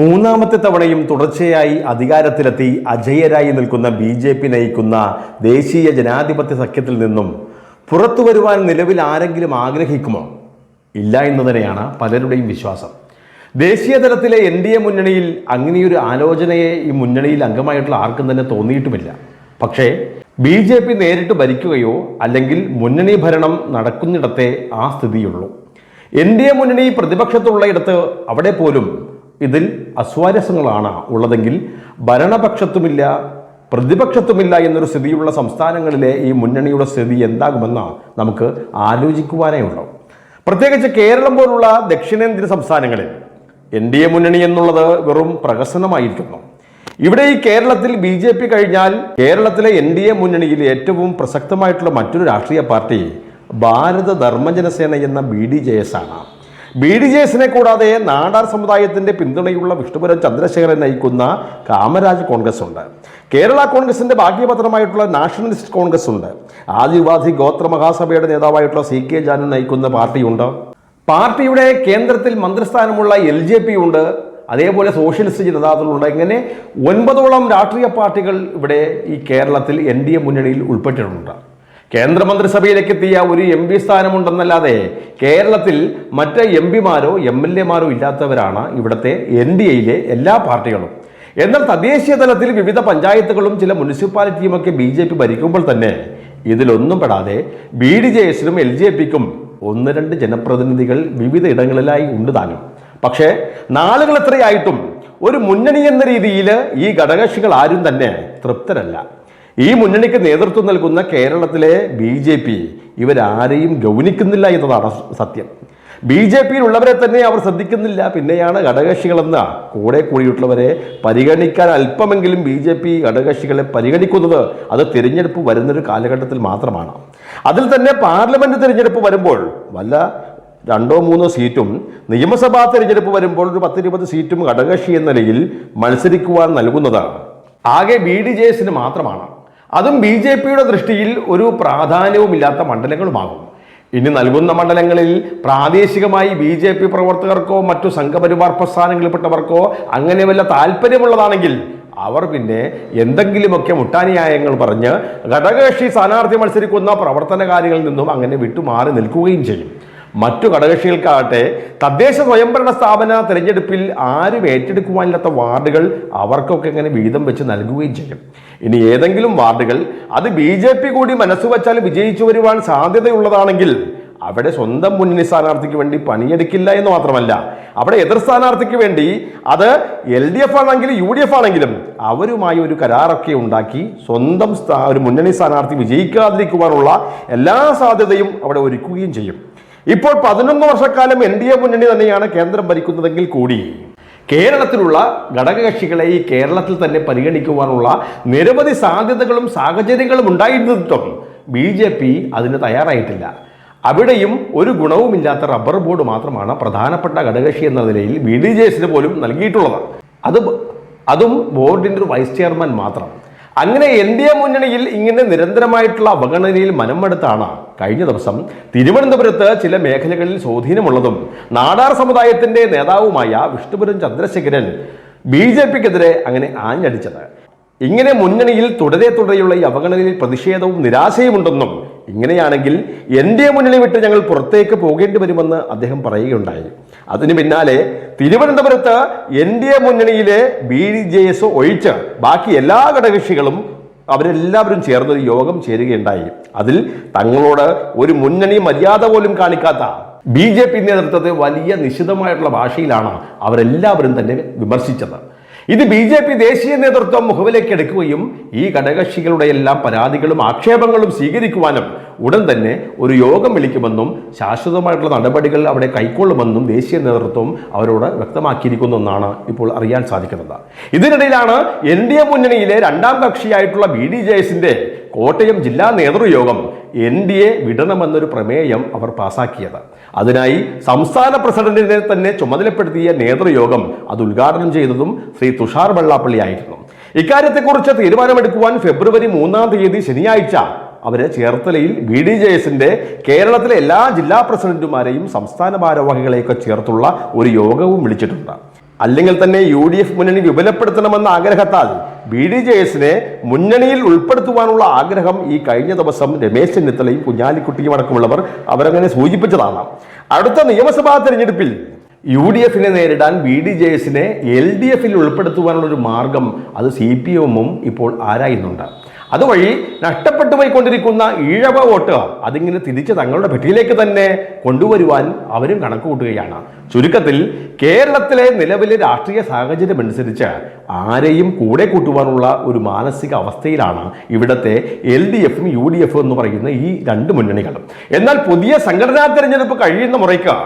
മൂന്നാമത്തെ തവണയും തുടർച്ചയായി അധികാരത്തിലെത്തി അജയരായി നിൽക്കുന്ന ബി ജെ പി നയിക്കുന്ന ദേശീയ ജനാധിപത്യ സഖ്യത്തിൽ നിന്നും പുറത്തു വരുവാൻ നിലവിൽ ആരെങ്കിലും ആഗ്രഹിക്കുമോ? ഇല്ല എന്ന് തന്നെയാണ് പലരുടെയും വിശ്വാസം. ദേശീയ തലത്തിലെ എൻ ഡി എ മുന്നണിയിൽ അങ്ങനെയൊരു ആലോചനയെ ഈ മുന്നണിയിൽ അംഗമായിട്ടുള്ള ആർക്കും തന്നെ തോന്നിയിട്ടുമില്ല. പക്ഷേ ബി ജെ പി നേരിട്ട് ഭരിക്കുകയോ അല്ലെങ്കിൽ മുന്നണി ഭരണം നടക്കുന്നിടത്തെ ആ സ്ഥിതിയുള്ളൂ. എൻ ഡി എ മുന്നണി പ്രതിപക്ഷത്തുള്ളയിടത്ത് അവിടെ പോലും ഇതിൽ അസ്വാരസ്യങ്ങളാണ് ഉള്ളതെങ്കിൽ ഭരണപക്ഷത്തുമില്ല പ്രതിപക്ഷത്തുമില്ല എന്നൊരു സ്ഥിതിയുള്ള സംസ്ഥാനങ്ങളിലെ ഈ മുന്നണിയുടെ സ്ഥിതി എന്താകുമെന്ന് നമുക്ക് ആലോചിക്കുവാനേ ഉള്ളൂ. പ്രത്യേകിച്ച് കേരളം പോലുള്ള ദക്ഷിണേന്ത്യൻ സംസ്ഥാനങ്ങളിൽ എൻ ഡി എ മുന്നണി എന്നുള്ളത് വെറും പ്രഹസനമായിരിക്കുന്നു. ഇവിടെ ഈ കേരളത്തിൽ ബി ജെ പി കഴിഞ്ഞാൽ കേരളത്തിലെ എൻ ഡി എ മുന്നണിയിൽ ഏറ്റവും പ്രസക്തമായിട്ടുള്ള മറ്റൊരു രാഷ്ട്രീയ പാർട്ടി ഭാരത ധർമ്മജനസേന എന്ന ബി ഡി ജെ എസ് ആണ്. ബി ഡി ജെ എസിനെ കൂടാതെ നാടാർ സമുദായത്തിന്റെ പിന്തുണയുള്ള വിഷ്ണുപുരം ചന്ദ്രശേഖരൻ നയിക്കുന്ന കാമരാജ് കോൺഗ്രസ് ഉണ്ട്. കേരള കോൺഗ്രസിന്റെ ഭാഗ്യപത്രമായിട്ടുള്ള നാഷണലിസ്റ്റ് കോൺഗ്രസ് ഉണ്ട്. ആദിവാസി ഗോത്ര മഹാസഭയുടെ നേതാവായിട്ടുള്ള സി കെ ജാനു നയിക്കുന്ന പാർട്ടിയുണ്ട്. പാർട്ടിയുടെ കേന്ദ്രത്തിൽ മന്ത്രിസ്ഥാനമുള്ള എൽ ജെ പി ഉണ്ട്. അതേപോലെ സോഷ്യലിസ്റ്റ് ജനതാദളുണ്ട്. ഇങ്ങനെ ഒൻപതോളം രാഷ്ട്രീയ പാർട്ടികൾ ഇവിടെ ഈ കേരളത്തിൽ എൻ ഡി എ മുന്നണിയിൽ ഉൾപ്പെട്ടിട്ടുണ്ട്. കേന്ദ്രമന്ത്രിസഭയിലേക്ക് എത്തിയ ഒരു എം പി സ്ഥാനമുണ്ടെന്നല്ലാതെ കേരളത്തിൽ മറ്റ് എം പിമാരോ എം എൽ എമാരോ ഇല്ലാത്തവരാണ് ഇവിടുത്തെ എൻ ഡി എയിലെ എല്ലാ പാർട്ടികളും. എന്നാൽ തദ്ദേശീയ തലത്തിൽ വിവിധ പഞ്ചായത്തുകളും ചില മുനിസിപ്പാലിറ്റിയുമൊക്കെ ബി ജെ പി ഭരിക്കുമ്പോൾ തന്നെ ഇതിലൊന്നും പെടാതെ ബി ഡി ജെ എസിനും എൽ ജെ പിക്കും ഒന്ന് രണ്ട് ജനപ്രതിനിധികൾ വിവിധ ഇടങ്ങളിലായി ഉണ്ട് താനും. പക്ഷേ നാളുകൾ എത്രയായിട്ടും ഒരു മുന്നണി എന്ന രീതിയിൽ ഈ ഘടകകക്ഷികൾ ആരും തന്നെ തൃപ്തരല്ല. ഈ മുന്നണിക്ക് നേതൃത്വം നൽകുന്ന കേരളത്തിലെ ബി ജെ പി ഇവരാരെയും ഗൗനിക്കുന്നില്ല എന്നതാണ് സത്യം. ബി ജെ പിയിലുള്ളവരെ തന്നെ അവർ ശ്രദ്ധിക്കുന്നില്ല. പിന്നെയാണ് ഘടകകക്ഷികളെന്ന കൂടെ കൂടിയിട്ടുള്ളവരെ പരിഗണിക്കാൻ അല്പമെങ്കിലും ബി ജെ പി ഘടകകക്ഷികളെ പരിഗണിക്കുന്നത് അത് തിരഞ്ഞെടുപ്പ് വരുന്നൊരു കാലഘട്ടത്തിൽ മാത്രമാണ്. അതിൽ തന്നെ പാർലമെന്റ് തിരഞ്ഞെടുപ്പ് വരുമ്പോൾ വല്ല രണ്ടോ മൂന്നോ സീറ്റും നിയമസഭാ തിരഞ്ഞെടുപ്പ് വരുമ്പോൾ ഒരു പത്തിരുപത് സീറ്റും ഘടകകക്ഷി എന്ന നിലയിൽ മത്സരിക്കുവാൻ നൽകുന്നതാണ്. ആകെ ബി ഡി ജെ എസിന് മാത്രമാണ്. അതും ബി ജെ പിയുടെ ദൃഷ്ടിയിൽ ഒരു പ്രാധാന്യവുമില്ലാത്ത മണ്ഡലങ്ങളുമാകും. ഇനി നൽകുന്ന മണ്ഡലങ്ങളിൽ പ്രാദേശികമായി ബി ജെ പി പ്രവർത്തകർക്കോ മറ്റു സംഘപരിവാർ പ്രസ്ഥാനങ്ങളിൽപ്പെട്ടവർക്കോ അങ്ങനെ വല്ല താല്പര്യമുള്ളതാണെങ്കിൽ അവർ പിന്നെ എന്തെങ്കിലുമൊക്കെ മുട്ടാനിയായങ്ങൾ പറഞ്ഞ് ഘടകകക്ഷി സ്ഥാനാർത്ഥി മത്സരിക്കുന്ന പ്രവർത്തനകാരികളിൽ നിന്നും അങ്ങനെ വിട്ടുമാറി നിൽക്കുകയും ചെയ്യും. മറ്റു ഘടകകക്ഷികൾക്കാകട്ടെ തദ്ദേശ സ്വയംഭരണ സ്ഥാപന തിരഞ്ഞെടുപ്പിൽ ആരും ഏറ്റെടുക്കുവാനില്ലാത്ത വാർഡുകൾ അവർക്കൊക്കെ എങ്ങനെ വീതം വെച്ച് നൽകുകയും ചെയ്യും. ഇനി ഏതെങ്കിലും വാർഡുകൾ അത് ബി ജെ പി കൂടി മനസ്സുവച്ചാൽ വിജയിച്ചു വരുവാൻ സാധ്യതയുള്ളതാണെങ്കിൽ അവിടെ സ്വന്തം മുന്നണി സ്ഥാനാർത്ഥിക്ക് വേണ്ടി പണിയെടുക്കില്ല എന്ന് മാത്രമല്ല അവിടെ എതിർ സ്ഥാനാർത്ഥിക്ക് വേണ്ടി അത് എൽ ഡി എഫ് ആണെങ്കിലും യു ഡി എഫ് ആണെങ്കിലും അവരുമായി ഒരു കരാറൊക്കെ ഉണ്ടാക്കി സ്വന്തം ഒരു മുന്നണി സ്ഥാനാർത്ഥി വിജയിക്കാതിരിക്കുവാനുള്ള എല്ലാ സാധ്യതയും അവിടെ ഒരുക്കുകയും ചെയ്യും. ഇപ്പോൾ പതിനൊന്ന് വർഷക്കാലം എൻ ഡി എ മുന്നണി തന്നെയാണ് കേന്ദ്രം ഭരിക്കുന്നതെങ്കിൽ കൂടി കേരളത്തിലുള്ള ഘടകകക്ഷികളെ ഈ കേരളത്തിൽ തന്നെ പരിഗണിക്കുവാനുള്ള നിരവധി സാധ്യതകളും സാഹചര്യങ്ങളും ഉണ്ടായിരുന്നിട്ടും ബി ജെ പി അതിന് തയ്യാറായിട്ടില്ല. അവിടെയും ഒരു ഗുണവുമില്ലാത്ത റബ്ബർ ബോർഡ് മാത്രമാണ് പ്രധാനപ്പെട്ട ഘടകകക്ഷി എന്ന നിലയിൽ ബി ഡി ജെ എസിന് പോലും നൽകിയിട്ടുള്ളത്. അത് അതും ബോർഡിന്റെ ഒരു വൈസ് ചെയർമാൻ മാത്രം. അങ്ങനെ എൻ ഡി എ മുന്നണിയിൽ ഇങ്ങനെ നിരന്തരമായിട്ടുള്ള അവഗണനയിൽ മനമെടുത്താണ്. കഴിഞ്ഞ ദിവസം തിരുവനന്തപുരത്ത് ചില മേഖലകളിൽ സ്വാധീനമുള്ളതും നാടാർ സമുദായത്തിന്റെ നേതാവുമായ വിഷ്ണുപുരം ചന്ദ്രശേഖരൻ ബി ജെ പിക്കെതിരെ അങ്ങനെ ആഞ്ഞടിച്ചത്. ഇങ്ങനെ മുന്നണിയിൽ തുടരെ തുടരെയുള്ള ഈ അവഗണനയിൽ പ്രതിഷേധവും നിരാശയുമുണ്ടെന്നും ഇങ്ങനെയാണെങ്കിൽ എന്റെ മുന്നണി വിട്ട് ഞങ്ങൾ പുറത്തേക്ക് പോകേണ്ടി വരുമെന്ന് അദ്ദേഹം പറയുകയുണ്ടായി. അതിനു പിന്നാലെ തിരുവനന്തപുരത്ത് എൻ ഡി എ മുന്നണിയിലെ ബി ജെ എസ് ഒഴിച്ച് ബാക്കി എല്ലാ ഘടകകക്ഷികളും അവരെല്ലാവരും ചേർന്ന് ഒരു യോഗം ചേരുകയുണ്ടായി. അതിൽ തങ്ങളോട് ഒരു മുന്നണി മര്യാദ പോലും കാണിക്കാത്ത ബി ജെ പി നേതൃത്വത്തെ വലിയ നിശിതമായിട്ടുള്ള ഭാഷയിലാണ് അവരെല്ലാവരും തന്നെ വിമർശിച്ചത്. ഇത് ബി ജെ പി ദേശീയ നേതൃത്വം മുഖവിലേക്ക് എടുക്കുകയും ഈ ഘടകകക്ഷികളുടെ എല്ലാം പരാതികളും ആക്ഷേപങ്ങളും സ്വീകരിക്കുവാനും ഉടൻ തന്നെ ഒരു യോഗം വിളിക്കുമെന്നും ശാശ്വതമായിട്ടുള്ള നടപടികൾ അവിടെ കൈക്കൊള്ളുമെന്നും ദേശീയ നേതൃത്വം അവരോട് വ്യക്തമാക്കിയിരിക്കുന്നു എന്നാണ് ഇപ്പോൾ അറിയാൻ സാധിക്കുന്നത്. ഇതിനിടയിലാണ് എൻ ഡി എ മുന്നണിയിലെ രണ്ടാം കക്ഷിയായിട്ടുള്ള ബി ഡി ജെ എസിന്റെ കോട്ടയം ജില്ലാ നേതൃയോഗം എൻ ഡി എ വിടണമെന്നൊരു പ്രമേയം അവർ പാസാക്കിയത്. അതിനായി സംസ്ഥാന പ്രസിഡന്റിനെ തന്നെ ചുമതലപ്പെടുത്തിയ നേതൃയോഗം അത് ഉദ്ഘാടനം ചെയ്തതും ശ്രീ തുഷാർ വെള്ളാപ്പള്ളി ആയിരുന്നു. ഇക്കാര്യത്തെക്കുറിച്ച് തീരുമാനമെടുക്കുവാൻ ഫെബ്രുവരി മൂന്നാം തീയതി ശനിയാഴ്ച അവർ ചേർത്തലയിൽ ബി ഡി ജെ എസിന്റെ കേരളത്തിലെ എല്ലാ ജില്ലാ പ്രസിഡന്റുമാരെയും സംസ്ഥാന ഭാരവാഹികളെയൊക്കെ ചേർത്തുള്ള ഒരു യോഗവും വിളിച്ചിട്ടുണ്ട്. അല്ലെങ്കിൽ തന്നെ യു ഡി എഫ് മുന്നണി വിപുലപ്പെടുത്തണമെന്ന ആഗ്രഹത്താൽ ബി ഡി ജെ എസിനെ മുന്നണിയിൽ ഉൾപ്പെടുത്തുവാനുള്ള ആഗ്രഹം ഈ കഴിഞ്ഞ ദിവസം രമേശ് ചെന്നിത്തലയും കുഞ്ഞാലിക്കുട്ടിയും അടക്കമുള്ളവർ അവരങ്ങനെ സൂചിപ്പിച്ചതാണ്. അടുത്ത നിയമസഭാ തെരഞ്ഞെടുപ്പിൽ യു ഡി എഫിനെ നേരിടാൻ ബി ഡി ജെ എസിനെ എൽ ഡി എഫിൽ ഉൾപ്പെടുത്തുവാനുള്ള ഒരു മാർഗം അത് സി പി എമ്മും ഇപ്പോൾ ആരായുന്നുണ്ട്. അതുവഴി നഷ്ടപ്പെട്ടു പോയിക്കൊണ്ടിരിക്കുന്ന ഈഴവ വോട്ട് അതിങ്ങനെ തിരിച്ച് തങ്ങളുടെ പെട്ടിയിലേക്ക് തന്നെ കൊണ്ടുവരുവാൻ അവരും കണക്ക് കൂട്ടുകയാണ്. ചുരുക്കത്തിൽ കേരളത്തിലെ നിലവിലെ രാഷ്ട്രീയ സാഹചര്യം അനുസരിച്ച് ആരെയും കൂടെ കൂട്ടുവാനുള്ള ഒരു മാനസിക അവസ്ഥയിലാണ് ഇവിടുത്തെ എൽ ഡി എഫും യു ഡി എഫും എന്ന് പറയുന്ന ഈ രണ്ട് മുന്നണികളും. എന്നാൽ പുതിയ സംഘടനാ തെരഞ്ഞെടുപ്പ് കഴിയുന്ന മുറയ്ക്ക്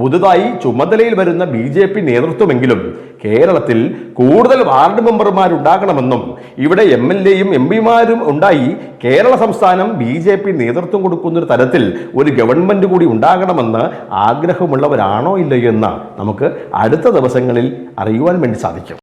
പുതുതായി ചുമതലയിൽ വരുന്ന ബി ജെ പി നേതൃത്വമെങ്കിലും കേരളത്തിൽ കൂടുതൽ വാർഡ് മെമ്പർമാരുണ്ടാകണമെന്നും ഇവിടെ എം എൽ എയും എം പിമാരും ഉണ്ടായി കേരള സംസ്ഥാനം ബി ജെ പി നേതൃത്വം കൊടുക്കുന്ന ഒരു തരത്തിൽ ഒരു ഗവൺമെന്റ് കൂടി ഉണ്ടാകണമെന്ന് ആഗ്രഹമുള്ളവരാണോ ഇല്ലയോ എന്ന് നമുക്ക് അടുത്ത ദിവസങ്ങളിൽ അറിയുവാൻ വേണ്ടി സാധിക്കും.